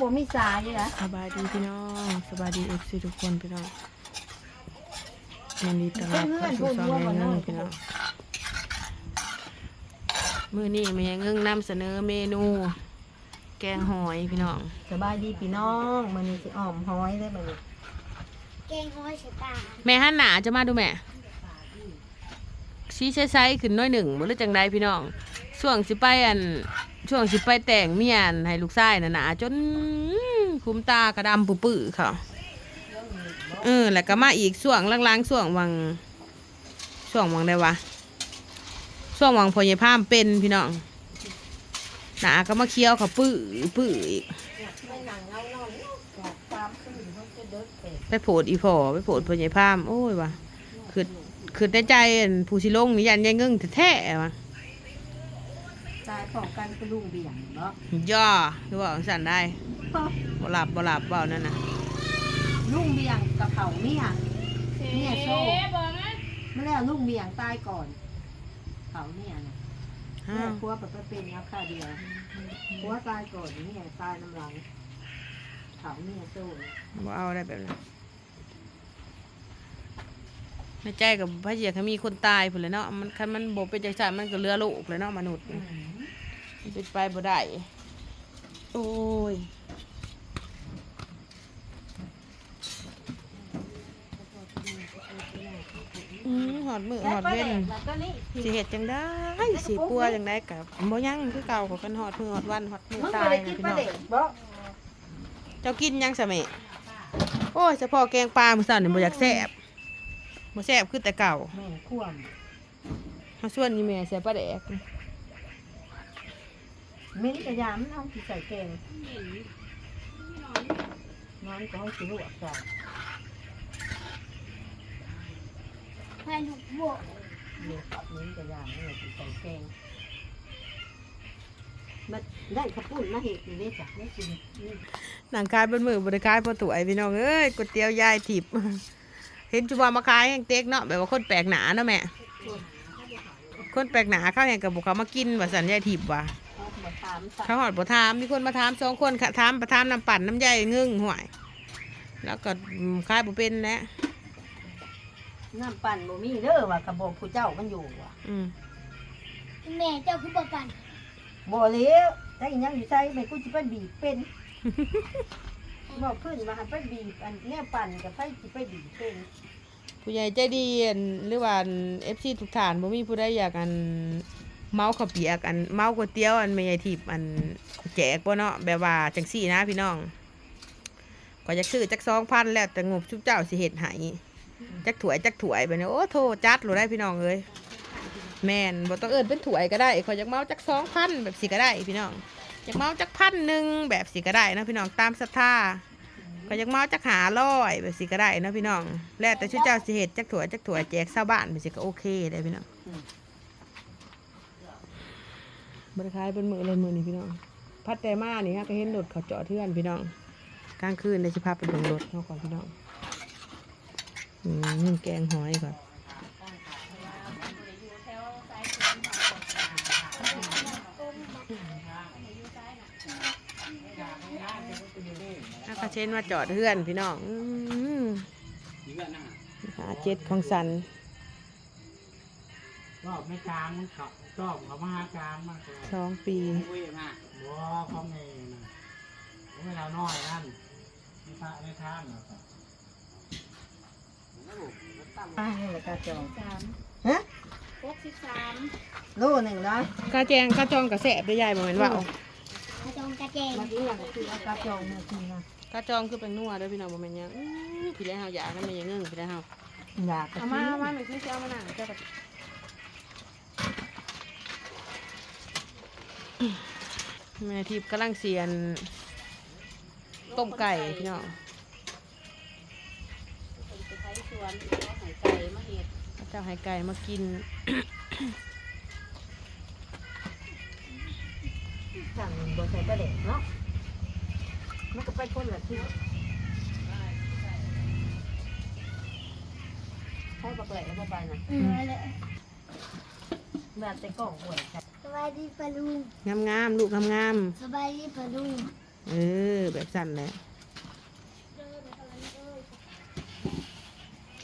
บ่มีสายนะสบายดีพี่น้องสบายดีเอฟซีทุกคนพี่น้องยินดีต้อนรับเข้าสู่ช่องแม่เงิงพี่น้องมื้อนี้แม่เงิงนำเสนอเมนู แกงหอยพี่น้องสบายดีพี่น้องมื้อนี้สิอ้อมหอยได้บ่นี่แกงห้อยใส่ตาแม่หันหนาจะมาดูแม่ชี้ใช้ๆขึ้นหน้อยหนึ่งบ่รู้จังใดพี่น้องช่วงสิไปอัน ช่วงสิไปแต่งเมียนให้ลูกชายน่ะหนาจนคุ้มตากระดำปื้อๆเขาเออแล้วก็มาอีกช่วงล่างๆช่วงวังช่วงวังได้วะช่วงวังพอยาพามเป็นพี่น้องหนาก็มาเคี้ยวเขาปื้อปื้ออีกไปโผดอีพอไปโผดพอยาพามโอ้ยวะคือคือในใจผู้สิลงนี่ยันยายเงิ่งแท้ๆวะ ตายของกันกระลุงเบี่ยงเนาะย่อคือว่าสั่นได้บ่หลับบ่หลับเปล่านั่นน่ะลุงเบี่ยงกับเขาเมียเมียโซ่ไม่แล้วลุงเบี่ยงตายก่อนเขาเมียน่ะอ้าแม่วพัวไปไปเป็นแล้วค่าเดียวพัวตายก่อนเมียตายน้ำหลังเขาเมียโซ่บ่เอาได้แบบนั้นในใจกับพระเจียเขามีคนตายพุ่นเลยเนาะมันคันมันบ่เป็นจังซั่นมันก็เหลือโลกเลยเนาะมนุษย์นี่มัน เป็นไปบ่ได้โอ้ยอืมหอดมือหอดเว้นแล้วก็นี่สิเฮ็ดจังได้สิกลัวจังได้กับบ่ยังคือเก่าเขากันฮอดมือฮอดวันฮอดมือมึงตาบ่ยได้นะกินพี่ปลาน้องเด็กบ่เจ้ากินยังซะแม่โอ้ยเฉพาะแกงปลามื้อเช้านี่บ่อยากแซ่บบ่แซ่บคือแต่เก่าแม่ข่วมเฮาส่วนนี่แม่ใส่ปลาแดก มิ้นกระยามเอาที่ใส่แกงน้องก็ให้สิลวกใส่ให้ลูกโบกเดี๋ยวกับมิ้นกระยามเนี่ยที่ใส่แกงมันได้ข้าวปุ้นมาเห็ดอยู่นี่จ้ะไม่กินนี่หนังกายเป็นมือบ่ได้กายพอตัวไอ้พี่น้องเอ้ยก๋วยเตี๋ยวยายทิพย์เห็นจุว่ามาขายแห้งเต็กเนาะแบบว่าคนแปลกหน้าเนาะแม่คนแปลกหน้าเขาแห่งกับบ่เขามากินว่าสันยายทิพย์ว่ะเขามาถามสัเขาหอดบ่ถามมีคนมาถามสองคนค่ะถามประถามน้ำปั่นน้ำใยงึ่งห่วย แล้วก็ขายบ่เป็นแหล้วน้ำปั่นบ่มีเด้อว่ากระบอกผู้เจ้ามันอยู่ว่ะอืมแม่เจ้าคือบ่ปันบ่เลี้ยวแต่อีหยังอยู่ใส่ไม่กูสิไปบีบเป็น บอกขึ้นมาให้ไปบีบอันแนวปั่นกับไผสิไปบีบเป็นผู้ใหญ่ใจดีอันหรือว่าเอฟซีทุกฐานบ่มีผู้ใดอยากอัน เมาข้าวเปียกอันเมาก๋วยเตี๋ยวอันแม่ใหญ่ทิพอันแจกบ่เนาะแบบว่าจังซี่นะพี่น้องก็อยากซื้อจัก2,000แล้วแต่งบชุบเจ้าสิเฮ็ดให้จักถวยจักถวยไปเนี่ยโอ้โทจัดโลได้พี่น้องเอ้ยแมนบ่ต้องเอิ้นเป็นถวยก็ได้ขออยากเมาจัก2,000แบบสิก็ได้พี่น้องอยากเมาจักพันหนึ่งแบบสิก็ได้นะพี่น้องตามศรัทธาก็ยังเมาจักหาร้อยแบบสิก็ได้นะพี่น้องแล้วแต่ชุดเจ้าสิเฮ็ดจักถั่วจักถั่วแจกชาวบ้านแบบสิก็โอเคได้พี่น้อง บริขายเป็นมือเลยมือนี่พี่น้อง พัดแต่มานี่ฮะก็เห็นรถเขาจอดเทือนพี่น้อง กลางคืนในสิพาไปเบิ่งรถเขาก่อนพี่น้องอืมแกงหอยก่อนถ้ากระเชนมาจอดเทือนพี่น้องอืมหาเจ็ดของสันรอบไม่กลางมันเขา รอบเขามาหากลางมากเลยสองปีบัวเขาไงนะเวลาน้อยนั่นไม่ท่าไม่ท่านหรอกอ่านี่แหละกระจองสามฮะหกสิบสามโลหนึ่งร้อยกาแจงกาจองกระแสบได้ใหญ่บ่แม่นว่ากระจงกระเจงเมื่อกี้อย่างคือเอากระจองมาทีนะกาจองคือเป็นนัวเด้อพี่น้องบ่แม่นหยังอื้อพี่ได้เฮาอยากนำแม่ยังเงิงพี่ได้เฮาอยากกระเอามาเอามาแม่ซื้อสิเอามานั่งเจ้าก็ แม่ทิพย์กำลังเสียน ต้มไก่พี่น้องไปใช้สวนเอาไข่ไก่มาเห็ดเจ้าให้ไก่มากินสั่งบ่ใส่ประเด็กเนาะมันก็ไปคนละที่ใช้กระเป๋าแล้วก็ไปนะอืมเลย แบบแต่กล่องหวยใส่สบายดีปะลุงงามๆลูกงามสบายดีปะลุงๆเออ แบบสั่นแหละ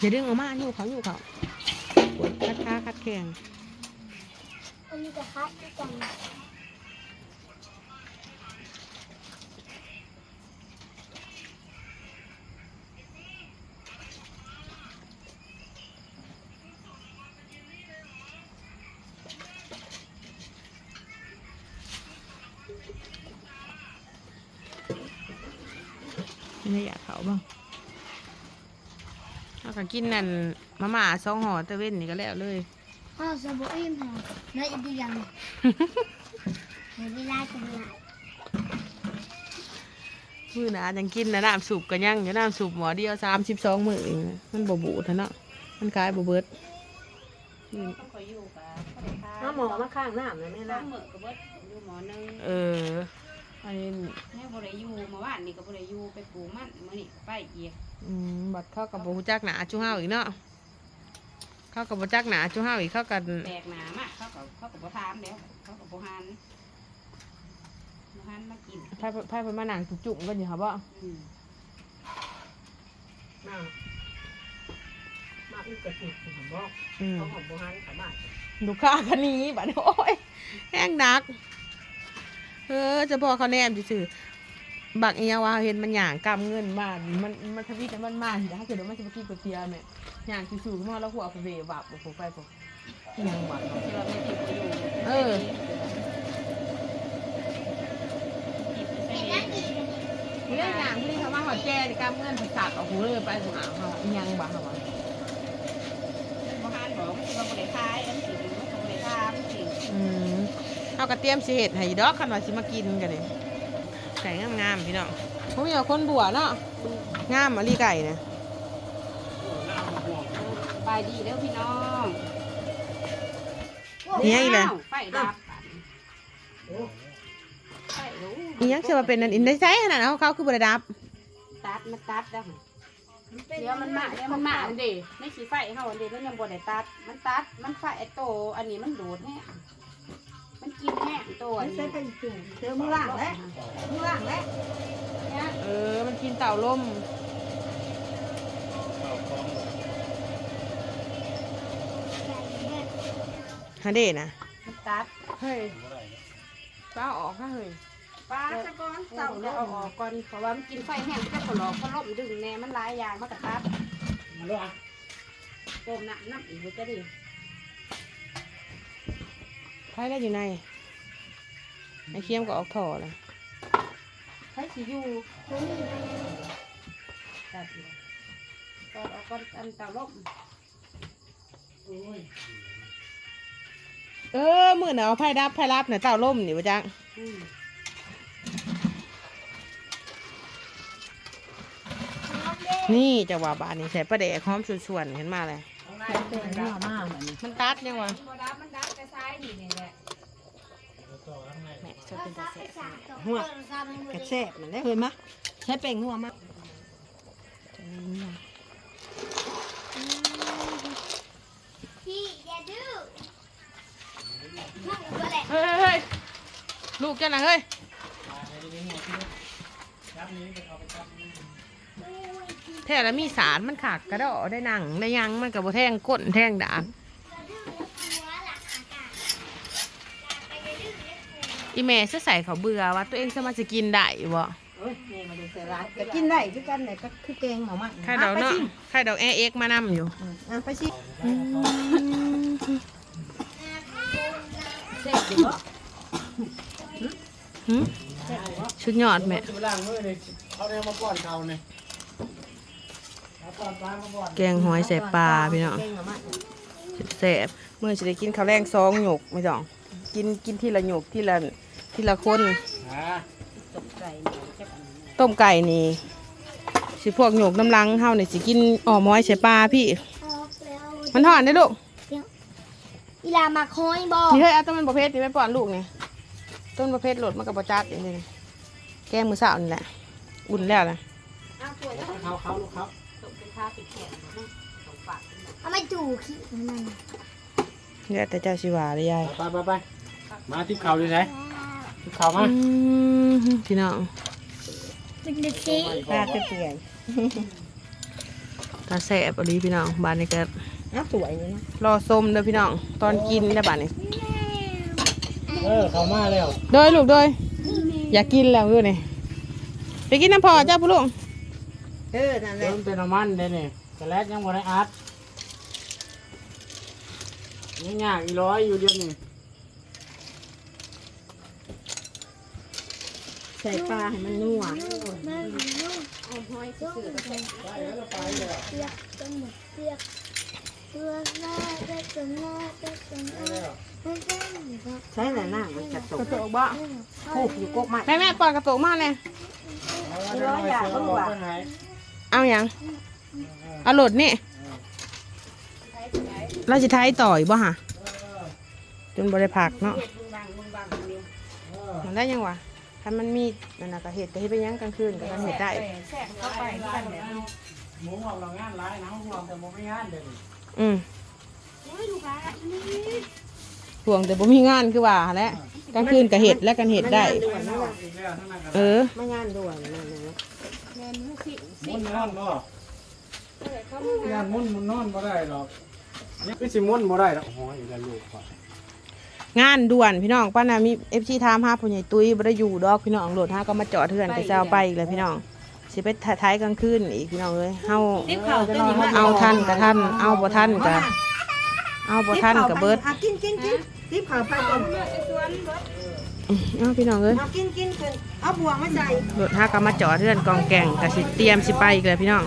อย่าดึงออกมาอยู่เขาอยู่เขาปวดคัดขาคัดแข้งอันนี้จะคัดด้วย กันไม่อยากเขาบ้างเอาก็กินนั่นมาม่าสองห่อตะเว้นนี่ก็แล้วเลยอ้าวสบู่อิ่มค่ะแล้วอีกอย่างหนึ่งเดี๋ยวเวลาจะมีมือหนายังกินนะน้ำสุปกันยังอยู่น้ำสุปหมอเดียวสามสิบสองมือเองนะมันบบูดเนาะมันคล้ายบเบิดอืมต้องคอยอยู่กับเขาได้ค่าเอาหมอมาข้างน้ำเลยแม่ล้านะเออ อออันนี้แม่บ่ได้อยู่เมื่อวานนี่ก็บ่ได้อยู่ไปปลูกมันมื้อนี้ก็ไปอีกอืมบัดเข้ากับบูจักหนาจุห้าวอีกเนาะเข้ากับบูจักหนาจุห้าวอีกเข้ากันแปลกหนามากเขาก็เขาก็บ่ถามแล้วเขาก็บ่หันบ่หันมากินไพ่ไพ่ไปมาหนังจุ่มๆกันอยู่ครับว่าอืมมามาอีกกระติกผมบอกอืมเขาหอมโบราณขาบ้านลูกค้าคันนี้บัดโอ้ยแห้งหนัก เออจะพอเขาแนมซื่อๆบักเอียว่าเห็นมันหย่างกำเงินมามันมันทวีตแต่มันมาถ้าเกิดว่ามันจะมากินก๋วยเตี๋ยวแม่หย่างจู่ๆมาแล้วหัวไปเวบับโอ้โหไปพวกยังหวัดที่ว่าไม่ติดบ่อยู่เออติดไปใส่เรื่องอย่างที่เขามาหอดแจ้นี่กำเงินผักสักโอ้โหเลยไปหัวเขาอีหยังบ้าเขาวะบ่หันบอกมันสิว่าบ่ได้ขายอันสิมันก็บ่ได้ถามสิอืม เอากระเทียมสิเห็ดให้ดอกคันว่าสิมากินกันเลยไก่งามๆพี่น้องผมอยากคนบัวเนาะงามมะลีไก่เนี่ยบายดีเด้อพี่น้องเนี่ยอีเลยาวไฟดับไฟรู้อีหยังจะมาเป็นอันอินได้ใช้ขนาดนั้นเขาคือบริดับ ตัดมันตัดแล้วเดี๋ยวมันมาเดี๋ยวมันมาอันเดีในสีไฟเฮาอันเดีมันยังบ่ได้ตัด มันตัด มันไฟไอ้โต อันนี้มันดูดแห้งมัน กินแห้งโตอันไม่นี้ใช่เป็นจุ่มเจอมือล่างแล้วมือล่างแล้วเนี่ยเออ มันกินเต่าล่มฮะเด่นะมันตัดเฮ้ยป้าออกค่ะเฮ้ยปลาสะก้อนเต่าเนี่ยเอาออกก่อนเพราะว่ามันกินไฟแห้งจะขลอกขล่มดึงแน่มันหลายอย่างมันก็ตัดมาด้วยอะต้มน้ำน้ำอีกจะดี ไพ่ได้อยู่ในไอ้เคียมก็ออกถ่อเลยใช้สีอยู่ตรงนี้ตัดเลยตัดออกก่อนอันเต่าล่มโอ้ยเออมือหนาวไพ่ดับไพ่รับเนี่ยเต่าล่มนี่วะจังอืมนี่จะว่าบานนี่ใส่ปลาแดกหอมส่วนๆเห็นมาเลยข้างในเป็นเนื้อมากแบบนี้มันตัดยังวะมันดับมันดับแต่ซ้ายนี่นี่แชอบเป็นตาแสบหัวกระแซบมันได้เคยมะใช้เป็นหัวมะพี่อย่าดื้อมันก็แหละเฮ้ยเฮ้ยลูกเจ้าน่ะเฮ้ยแท้แล้วมีสารมันขาดกระดอได้หนังได้ยังมันกับโบแทงก้นแทงดาบ อีแม่จะใส่เขาวเบื่อว่าตัวเองสามารถจะกินได้บ่เอ้ยนี่มาดูเสร้ายก็กินได้คือกันเนี่ยก็คือแกงหมอมันไข่ดอกเนาะไข่ดอกแอเอ็กมานำอยู่อะไปชิเสร็จดีบ่หึชุดยอดแม่จะไปล้างมือเลยเขาเนี่ยมาป้อนเขาเนี่ยเอาป้อนปลามาป้อนแกงหอยใส่ปลาพี่น้องแกงหมอมันแซ่บเมื่อจะได้กินข้าวแรงซองหยกไม่ต้องกินกินทีละหยกทีละ ทีละคนอ่าตกใจหน่อยจับอันนี้ต้มไก่นี่สิพวกหยกน้ำลังเฮานี่สิกินอ่อมอยใส่ปลาพี่ มันทอดได้ลูกอีลามาคอยบอกนี่เฮ้ยเอาต้นมันประเภทนี่ไปป้อนลูกนี่ต้นประเภทโหลดมันกับประจัดอย่างนี้แกงมือสาวนี่แหละ อุ่นแล้วนะเอาถ้วยแล้วเขาเขาลูกครับตกเป็นข้าวปิดแขนนะตกปากเอาไม่จู่ขี้มันเนี่ยแต่เจ้าชิวาเลยยายไปไปไปมาทิพเขาเลยใช่ทิพ เขามาอืมพี่น้องตาเปื่อยตาแสบอหลีพี่น้องบ้านนี้ก็ๆอ้าวสวยอยู่นะรอส้มเด้อพี่น้อง ตอนกินได้อบ้านนี้เออเข้ามาแล้วโดยลูกโดยอยากกินแล้วอยู่นี่ไปกินน้ำพอเจ้าพ่อลุงเออนั่นแหเติละมเป็นน้ำมันเด้นี่กระแลดยังบ่ได้อัดยังยากอีร้อยอยู่เดียวนี่ ส่ปลาให้มันนัวเอาห้อยซื่อๆก็ใส่ใช้แต่หน้ามันกระตุกกระโตกบ่คูกอยู่กกไม้แม่แม่ปล่อยกระโตกมาเนี่ยร้อยอย่างก็รู้ว่าเอาอย่างเอาโหลดนี่เราจะท้ายต่อยบ่ฮะจนบริผักเนาะเฮ็ดมึงบังมึงบังอยู่มันได้ยังวะ ถ้ามันมีนั่นน่ะก็เห็ดก็เห็ดไปยังกลางคืนก็กันเห็ดได้แทรกเข้าไปกันแบบนี้หมูของเรางานร้ายนะห่วงแต่บ่ไม่งานเด้นี่อืมโอ้ยลูกค้านี่ห่วงแต่บ่มีงานคือว่าแหล้วกลางคืนก็เห็ดและกันเห็ดได้มันงานด่วนนะอีกแล้วทั้งนั้นกันเออไม่งานด่วนนั่นนะแม่มือสิสิมุ่นนอนบ่เขามางานมุ่นมันนอนบ่ได้หรอกนี่คือสิมุ่นบ่ได้หรอกโอ้ยอีกแล้วลูกก่อน งานด่วนพี่น้องป้านามีเอฟซีถามหาผู้ใหญ่ตุ้ยบ่ได้อยู่ดอกพี่น้องโหลดหาก็มาจอดเทือนก็จะเอาไปอีกแล้วพี่น้องสิไปท้ายกลางคืนอีกพี่น้องเอ้ยเฮาทิพเขาตัวนี้มาเอาทันกับทันเอาบ่ทันกับเอาบ่ทันกับเบิดอากินกินกินทิพเขาไปก่อนเอาพี่น้องเอ้ยเอากินกินกินเอาบวงมาใส่โหลดหาก็มาจอดเทือนกองแก่งก็สิเตรียมสิไปอีกแล้วพี่น้อง